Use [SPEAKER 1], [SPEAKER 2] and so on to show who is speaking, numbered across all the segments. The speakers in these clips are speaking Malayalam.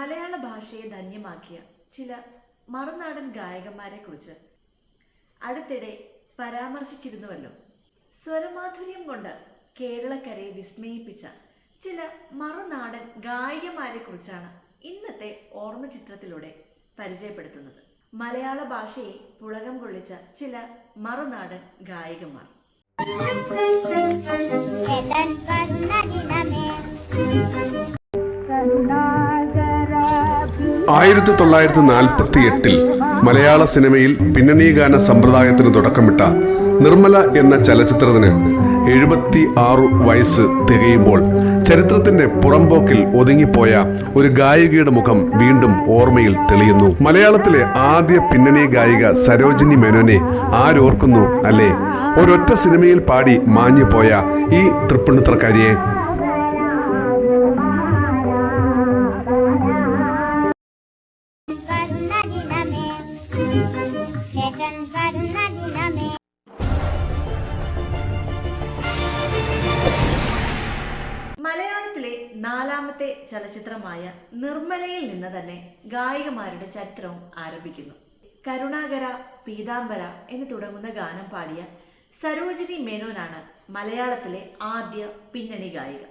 [SPEAKER 1] മലയാള ഭാഷയെ ധന്യമാക്കിയ ചില മറുനാടൻ ഗായകന്മാരെ കുറിച്ച് അടുത്തിടെ പരാമർശിച്ചിരുന്നുവല്ലോ. സ്വരമാധുര്യം കൊണ്ട് കേരളക്കരയെ വിസ്മയിപ്പിച്ച ചില മറുനാടൻ ഗായികമാരെ കുറിച്ചാണ് ഇന്നത്തെ ഓർമ്മ ചിത്രത്തിലൂടെ പരിചയപ്പെടുത്തുന്നത്. മലയാള ഭാഷയെ പുളകം കൊള്ളിച്ച ചില മറുനാടൻ ഗായികമാർ
[SPEAKER 2] Thank വർണനിലമേ
[SPEAKER 3] ആയിരത്തി തൊള്ളായിരത്തി നാൽപ്പത്തി എട്ടിൽ മലയാള സിനിമയിൽ പിന്നണി ഗാന സമ്പ്രദായത്തിന് തുടക്കമിട്ട നിർമ്മല എന്ന ചലച്ചിത്രത്തിന് എഴുപത്തി ആറു വയസ്സ് തികയുമ്പോൾ ചരിത്രത്തിന്റെ പുറംപോക്കിൽ ഒതുങ്ങിപ്പോയ ഒരു ഗായികയുടെ മുഖം വീണ്ടും ഓർമ്മയിൽ തെളിയുന്നു. മലയാളത്തിലെ ആദ്യ പിന്നണി ഗായിക സരോജിനി മേനോനെ ആരോർക്കുന്നു അല്ലേ? ഒരൊറ്റ സിനിമയിൽ പാടി മാഞ്ഞുപോയ ഈ തൃപ്പുണിത്രക്കാരിയെ
[SPEAKER 1] നാലാമത്തെ ചലച്ചിത്രമായ നിർമ്മലയിൽ നിന്ന് തന്നെ ഗായികമാരുടെ ചരിത്രവും ആരംഭിക്കുന്നു. കരുണാകര പീതാംബര എന്ന് തുടങ്ങുന്ന ഗാനം പാടിയ സരോജിനി മേനോനാണ് മലയാളത്തിലെ ആദ്യ പിന്നണി ഗായിക.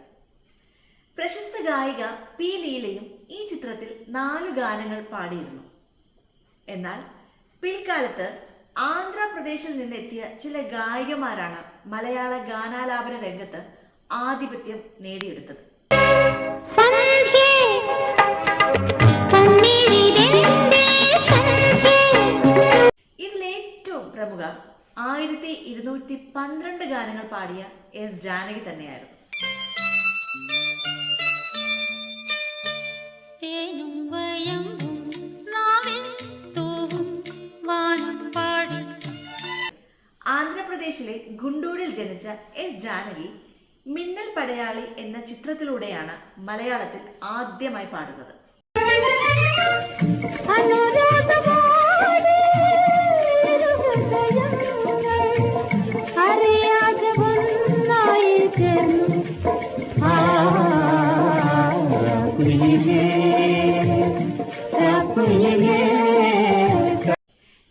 [SPEAKER 1] പ്രശസ്ത ഗായിക പി ലീലയും ഈ ചിത്രത്തിൽ നാലു ഗാനങ്ങൾ പാടിയിരുന്നു. എന്നാൽ പിൽക്കാലത്ത് ആന്ധ്രാപ്രദേശിൽ നിന്നെത്തിയ ചില ഗായികമാരാണ് മലയാള ഗാനാലാപന രംഗത്ത് ആധിപത്യം നേടിയെടുത്തത്. ഇതിലേറ്റവും പ്രമുഖ ആയിരത്തി ഇരുന്നൂറ്റി പന്ത്രണ്ട് ഗാനങ്ങൾ പാടിയ എസ് ജാനകി തന്നെയായിരുന്നു. ആന്ധ്രാപ്രദേശിലെ ഗുണ്ടൂരിൽ ജനിച്ച എസ് ജാനകി മിന്നൽ പടയാളി എന്ന ചിത്രത്തിലൂടെയാണ് മലയാളത്തിൽ ആദ്യമായി പാടുന്നത്.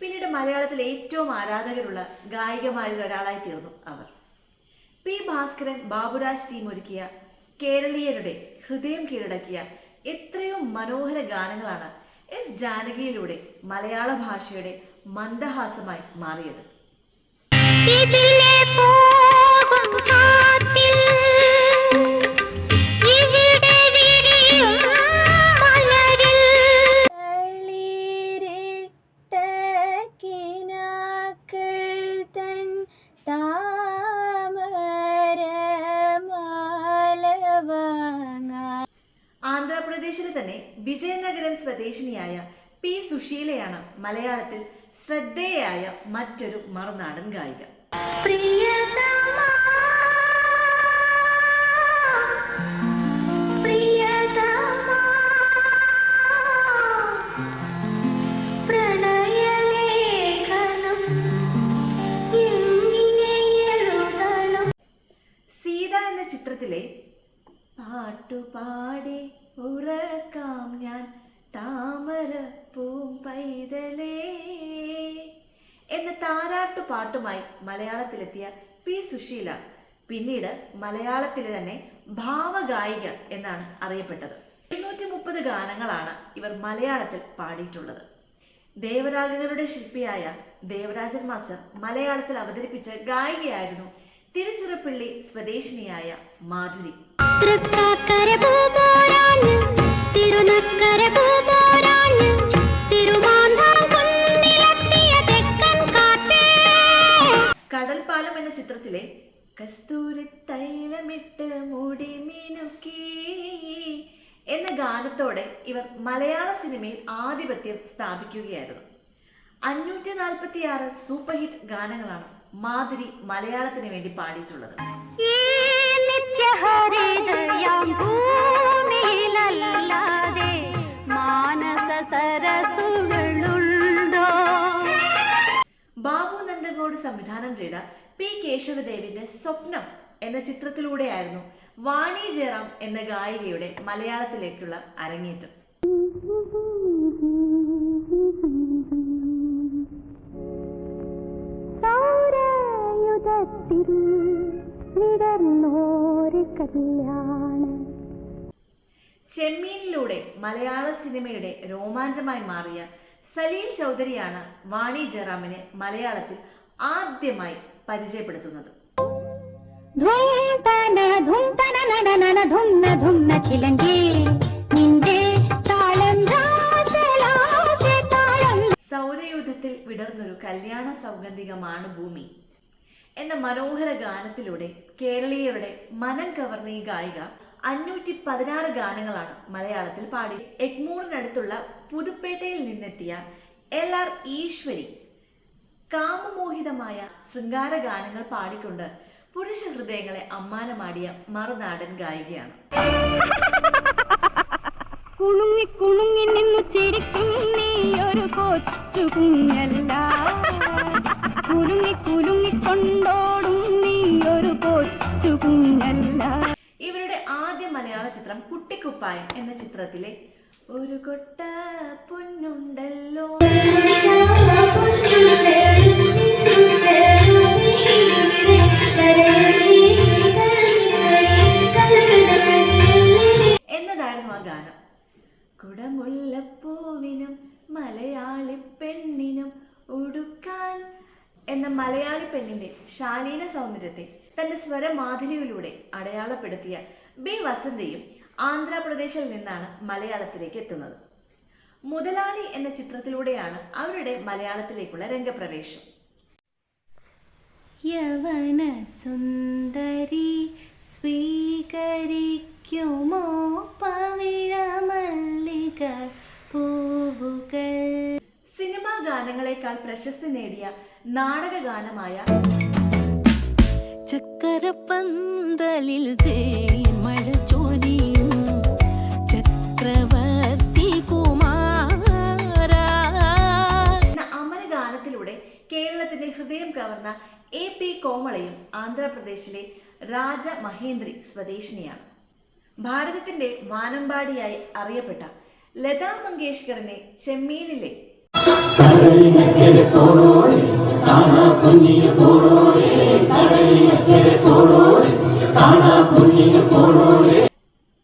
[SPEAKER 1] പിന്നീട് മലയാളത്തിൽ ഏറ്റവും ആരാധകരുള്ള ഗായികമാരിൽ ഒരാളായി തീർന്നു അവർ. പി ഭാസ്കരൻ ബാബുരാജ് ടീം ഒരുക്കിയ കേരളീയരുടെ ഹൃദയം കീഴടക്കിയ എത്രയോ മനോഹര ഗാനങ്ങളാണ് എസ് ജാനകിയിലൂടെ മലയാള ഭാഷയുടെ മന്ദഹാസമായി മാറിയത്.
[SPEAKER 2] ഇതിലെ പോകും
[SPEAKER 1] ആന്ധ്രാപ്രദേശിലെ തന്നെ വിജയനഗരം സ്വദേശിനിയായ പി സുശീലയാണ് മലയാളത്തിൽ ശ്രദ്ധേയയായ മറ്റൊരു മറുനാടൻ ഗായിക. സീത എന്ന ചിത്രത്തിലെ ഉറക്കാം ഞാൻ താമര പൂം പൈതലേ. എന്ന താരാട്ടു പാട്ടുമായി മലയാളത്തിലെത്തിയ പി സുശീല പിന്നീട് മലയാളത്തിലെ തന്നെ ഭാവഗായിക എന്നാണ് അറിയപ്പെട്ടത്. എണ്ണൂറ്റി മുപ്പത് ഗാനങ്ങളാണ് ഇവർ മലയാളത്തിൽ പാടിയിട്ടുള്ളത്. ദേവരാഗങ്ങളുടെ ശില്പിയായ ദേവരാജൻ മാസ്റ്റർ മലയാളത്തിൽ അവതരിപ്പിച്ച ഗായികയായിരുന്നു തിരുച്ചിറപ്പള്ളി സ്വദേശിനിയായ മാധുരി. കടൽപ്പാലം എന്ന ചിത്രത്തിലെ കസ്തൂരി തൈലമിട്ട് മുടി മിനുക്കി എന്ന ഗാനത്തോടെ ഇവർ മലയാള സിനിമയിൽ ആധിപത്യം സ്ഥാപിക്കുകയായിരുന്നു. അഞ്ഞൂറ്റി നാൽപ്പത്തി ആറ് സൂപ്പർ ഹിറ്റ് ഗാനങ്ങളാണ് മാധുരി മലയാളത്തിന് വേണ്ടി പാടിയിട്ടുള്ളത്. ബാബു നന്ദഗോഡ് സംവിധാനം ചെയ്ത പി കേശവദേവിന്റെ സ്വപ്നം എന്ന ചിത്രത്തിലൂടെയായിരുന്നു വാണി ജയറാം എന്ന ഗായികയുടെ മലയാളത്തിലേക്കുള്ള അരങ്ങേറ്റം.
[SPEAKER 2] സൗരയുധത്തിൽ കല്യാണം
[SPEAKER 1] ചെമ്മീനിലൂടെ മലയാള സിനിമയുടെ രോമാഞ്ചമായി മാറിയ സലീൽ ചൗധരിയാണ് വാണി ജയറാമിനെ മലയാളത്തിൽ ആദ്യമായി പരിചയപ്പെടുത്തുന്നത്. സൗരയൂഥത്തിൽ വിടർന്നൊരു കല്യാണ സൗഗന്ധികമാണ് ഭൂമി. എന്ന മനോഹര ഗാനത്തിലൂടെ കേരളീയരുടെ മനം കവർന്ന ഈ ഗായിക അഞ്ഞൂറ്റി പതിനാറ് ഗാനങ്ങളാണ് മലയാളത്തിൽ പാടി എഗ്മൂറിനടുത്തുള്ള പുതുപ്പേട്ടയിൽ നിന്നെത്തിയ എൽ ആർ ഈശ്വരി കാമമോഹിതമായ ശൃംഗാര പാടിക്കൊണ്ട് പുരുഷ ഹൃദയങ്ങളെ അമ്മാനമാടിയ മറുനാടൻ ഗായികയാണ്.
[SPEAKER 2] കുണുങ്ങി കുണുങ്ങി നിന്നു ചിരിക്കും നീ ഒരു കൊച്ചു കുഞ്ഞല്ല. കുലുങ്ങി കുലുങ്ങി കൊണ്ടോടും നീ ഒരു കൊച്ചു കുഞ്ഞല്ല
[SPEAKER 1] ഇവരുടെ ആദ്യ മലയാള ചിത്രം കുട്ടിക്കുപ്പായം എന്ന ചിത്രത്തിലെ ഒരു കൊട്ട പൊന്നുണ്ടല്ലോ. എന്നതായിരുന്നു ആ ഗാനം. കുടമുല്ലപ്പൂവിനും മലയാളി പെണ്ണിനും ഉടുക്കാൻ എന്ന മലയാളി പെണ്ണിന്റെ ശാലീന സൗന്ദര്യത്തെ തന്റെ സ്വരമാധുരിയിലൂടെ അടയാളപ്പെടുത്തിയ ബി വസന്തയും ആന്ധ്രാപ്രദേശിൽ നിന്നാണ് മലയാളത്തിലേക്ക് എത്തുന്നത്. മുതലാളി എന്ന ചിത്രത്തിലൂടെയാണ് അവരുടെ മലയാളത്തിലേക്കുള്ള രംഗപ്രവേശം.
[SPEAKER 2] യവന സുന്ദരി സ്വീകരിക്കുമോ പവിഴമല്ലിക പൂവുകൾ?
[SPEAKER 1] സിനിമാ ഗാനങ്ങളെക്കാൾ പ്രശസ്തി നേടിയ നാടക ഗാനമായ
[SPEAKER 4] ചക്കരപ്പന്തലിൽ തേന്മഴ
[SPEAKER 1] ആന്ധ്രാപ്രദേശിലെ രാജ മഹേന്ദ്രി സ്വദേശിനിയാണ്. ഭാരതത്തിന്റെ വാനമ്പാടിയായി അറിയപ്പെട്ട ലതാ മങ്കേഷ്കറിനെ ചെമ്മീനിലെ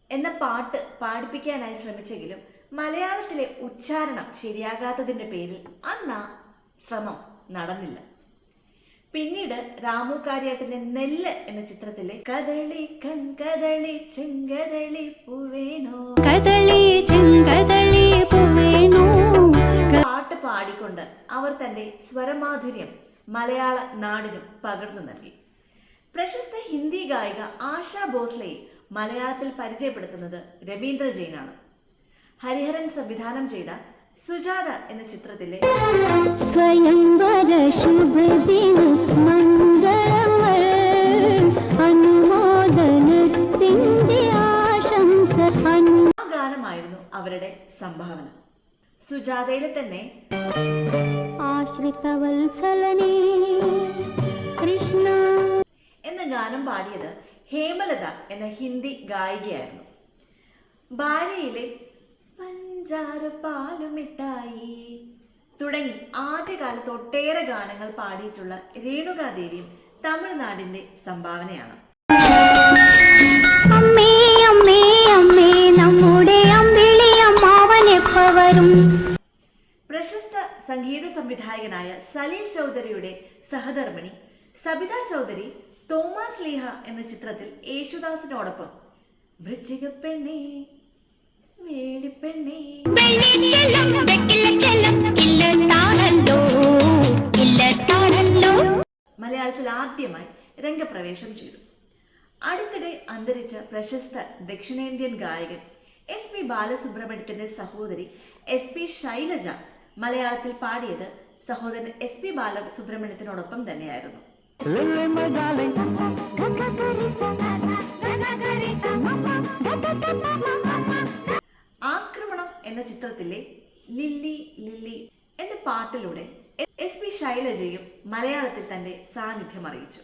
[SPEAKER 1] എന്ന പാട്ട് പാടിപ്പിക്കാനായി ശ്രമിച്ചെങ്കിലും മലയാളത്തിലെ ഉച്ചാരണം ശരിയാകാത്തതിന്റെ പേരിൽ അന്ന് ശ്രമം നടന്നില്ല. പിന്നീട് രാമു കാര്യാട്ടിന്റെ നെല്ല് എന്ന ചിത്രത്തിലെ കദളി കൺകദളി ചെങ്കദളി പൂവേണോ.
[SPEAKER 4] കദളി ചെങ്കദളി പൂവേണോ.
[SPEAKER 1] പാട്ട് പാടിക്കൊണ്ട് അവർ തന്റെ സ്വരമാധുര്യം മലയാള നാടിനും പകർന്നു നൽകി. പ്രശസ്ത ഹിന്ദി ഗായിക ആശാ ഭോസ്ലയെ മലയാളത്തിൽ പരിചയപ്പെടുത്തുന്നത് രവീന്ദ്ര ജെയിനാണ്. ഹരിഹരൻ സംവിധാനം ചെയ്ത സുജാത എന്ന ചിത്രത്തിലെ
[SPEAKER 2] സ്വയംവര ശുഭദിന മംഗളങ്ങൾ അനുമോദനത്തിന്റെ ആശംസ
[SPEAKER 1] ആ ഗാനമായിരുന്നു അവരുടെ സംഭാവന. സുജാതയിലെ തന്നെ
[SPEAKER 2] ആശ്രിതവത്സലനേ കൃഷ്ണ
[SPEAKER 1] എന്ന ഗാനം പാടിയത് ഹേമലത എന്ന ഹിന്ദി ഗായികയായിരുന്നു. ഭാര്യയിലെ പഞ്ചാര പാലുമിട്ടായി തുടങ്ങി ആദ്യകാലത്ത് ഒട്ടേറെ ഗാനങ്ങൾ പാടിയിട്ടുള്ള രേണുകാദേവിയും തമിഴ്നാടിന്റെ സംഭാവനയാണ്.
[SPEAKER 2] അമ്മേ അമ്മേ അമ്മേ നമ്മുടെ വരും?
[SPEAKER 1] പ്രശസ്ത സംഗീത സംവിധായകനായ സലീൽ ചൗധരിയുടെ സഹധർമ്മിണി സബിത ചൗധരി തോമസ് ലീഹ എന്ന ചിത്രത്തിൽ യേശുദാസിനോടൊപ്പം. വൃശ്ചികപ്പെണ്ണേ വേലിപ്പെണ്ണേ മലയാളത്തിൽ ആദ്യമായി രംഗപ്രവേശം ചെയ്തു. അടുത്തിടെ അന്തരിച്ച പ്രശസ്ത ദക്ഷിണേന്ത്യൻ ഗായകൻ എസ് പി ബാലസുബ്രഹ്മണ്യത്തിന്റെ സഹോദരി എസ് പി ശൈലജ മലയാളത്തിൽ പാടിയത് സഹോദരൻ എസ് പി ബാലസുബ്രഹ്മണ്യത്തിനോടൊപ്പം തന്നെയായിരുന്നു. എന്ന ചിത്രത്തിലെ ലില്ലി ലില്ലി എന്ന പാട്ടിലൂടെ എസ് പി ശൈലജയും മലയാളത്തിൽ തന്റെ സാന്നിധ്യം അറിയിച്ചു.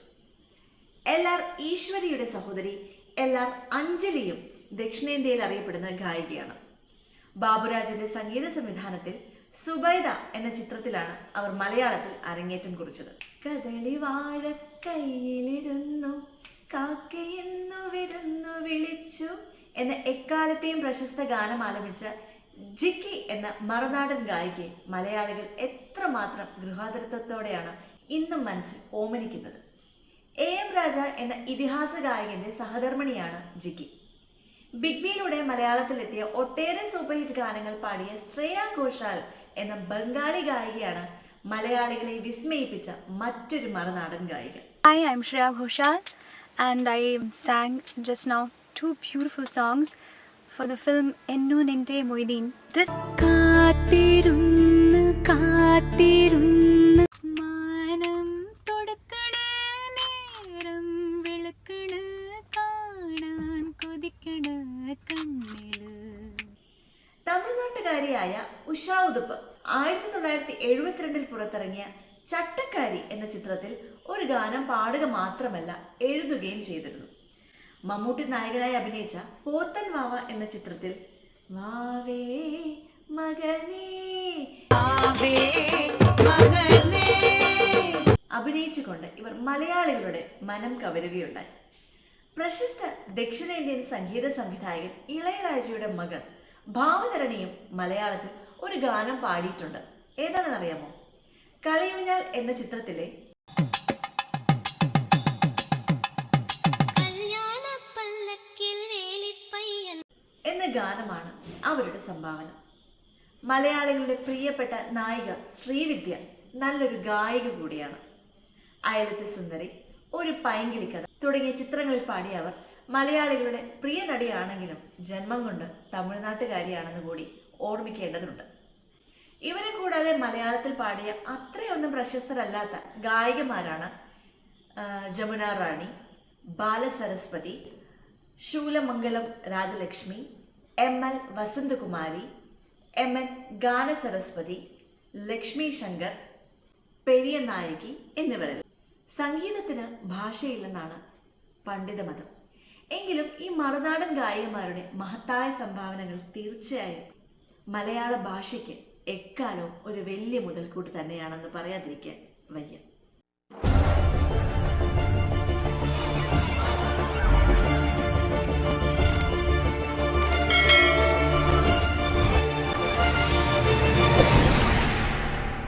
[SPEAKER 1] എൽ ആർ ഈശ്വരിയുടെ സഹോദരി എൽ ആർ അഞ്ജലിയും ദക്ഷിണേന്ത്യയിൽ അറിയപ്പെടുന്ന ഗായികയാണ്. ബാബുരാജിന്റെ സംഗീത സംവിധാനത്തിൽ സുബൈദ എന്ന ചിത്രത്തിലാണ് അവർ മലയാളത്തിൽ അരങ്ങേറ്റം കുറിച്ചത്. കദളി വാഴ കയ്യിലിരുന്നു കാക്കയെന്നു വിരുന്നു വിളിച്ചു എന്ന എക്കാലത്തെയും പ്രശസ്ത ഗാനം ആലപിച്ച ജിക്കി എന്ന മറുനാടൻ ഗായികയെ മലയാളികൾ എത്രമാത്രം ഗൃഹാതൃത്വത്തോടെയാണ് ഇന്നും മനസ്സിൽ ഓമനിക്കുന്നത്. എ എം രാജ എന്ന ഇതിഹാസ ഗായകന്റെ സഹധർമ്മിണിയാണ് ജിക്കി. ബിഗ് ബിയിലൂടെ മലയാളത്തിലെത്തിയ ഒട്ടേറെ സൂപ്പർ ഹിറ്റ് ഗാനങ്ങൾ പാടിയ ശ്രേയ ഘോഷാൽ എന്ന ബംഗാളി ഗായികയാണ് മലയാളികളെ വിസ്മയിപ്പിച്ച മറ്റൊരു മറുനാടൻ ഗായിക.
[SPEAKER 5] Hi I'm Shreya Ghoshal and I sang just now two beautiful songs. For the film Ennu Ninte Moideen This
[SPEAKER 4] കാത്തിരുന്ന് കാത്തിരുന്ന് മാനം തൊടുക്കണ നേരം വെളുക്കണ കാണാൻ കൊതിക്കണ കണ്ണിൽ.
[SPEAKER 1] തമിഴ്നാട്ടുകാരിയായ ഉഷാ ഉതുപ്പ് ആയിരത്തി തൊള്ളായിരത്തി എഴുപത്തിരണ്ടിൽ പുറത്തിറങ്ങിയ ചട്ടക്കാരി എന്ന ചിത്രത്തിൽ ഒരു ഗാനം പാടുക മാത്രമല്ല എഴുതുകയും ചെയ്തിരുന്നു. മമ്മൂട്ടി നായകനായി അഭിനയിച്ച പോത്തൻ വാവ എന്ന ചിത്രത്തിൽ വാവേ മകനേ അഭിനയിച്ചുകൊണ്ട് ഇവർ മലയാളികളുടെ മനം കവരുകയുണ്ടായി. പ്രശസ്ത ദക്ഷിണേന്ത്യൻ സംഗീത സംവിധായകൻ ഇളയരാജയുടെ മകൻ ഭാവതരണിയും മലയാളത്തിൽ ഒരു ഗാനം പാടിയിട്ടുണ്ട്. ഏതാണെന്നറിയാമോ? കളിയുഞ്ഞാൽ എന്ന ചിത്രത്തിലെ സംഭാവന. മലയാളികളുടെ പ്രിയപ്പെട്ട നായിക ശ്രീവിദ്യ നല്ലൊരു ഗായിക കൂടിയാണ്. അയലത്തെ സുന്ദരി ഒരു പൈങ്കിളിക്കഥ തുടങ്ങിയ ചിത്രങ്ങളിൽ പാടിയ അവർ മലയാളികളുടെ പ്രിയ നടിയാണെങ്കിലും ജന്മം കൊണ്ട് തമിഴ്നാട്ടുകാരിയാണെന്ന് കൂടി ഓർമ്മിക്കേണ്ടതുണ്ട്. ഇവരെ കൂടാതെ മലയാളത്തിൽ പാടിയ അത്രയൊന്നും പ്രശസ്തരല്ലാത്ത ഗായികമാരാണ് Jamuna Rani Balasaraswathi Soolamangalam Rajalakshmi M L Vasanthakumari M N Ganasaraswathi Lakshmi Shankar Periya Nayaki എന്നിവരിൽ. സംഗീതത്തിന് ഭാഷയില്ലെന്നാണ് പണ്ഡിതമതം. എങ്കിലും ഈ മറുനാടൻ ഗായികമാരുടെ മഹത്തായ സംഭാവനകൾ തീർച്ചയായും മലയാള ഭാഷയ്ക്ക് എക്കാലവും ഒരു വലിയ മുതൽക്കൂട്ട് തന്നെയാണെന്ന് പറയാതിരിക്കാൻ വയ്യ.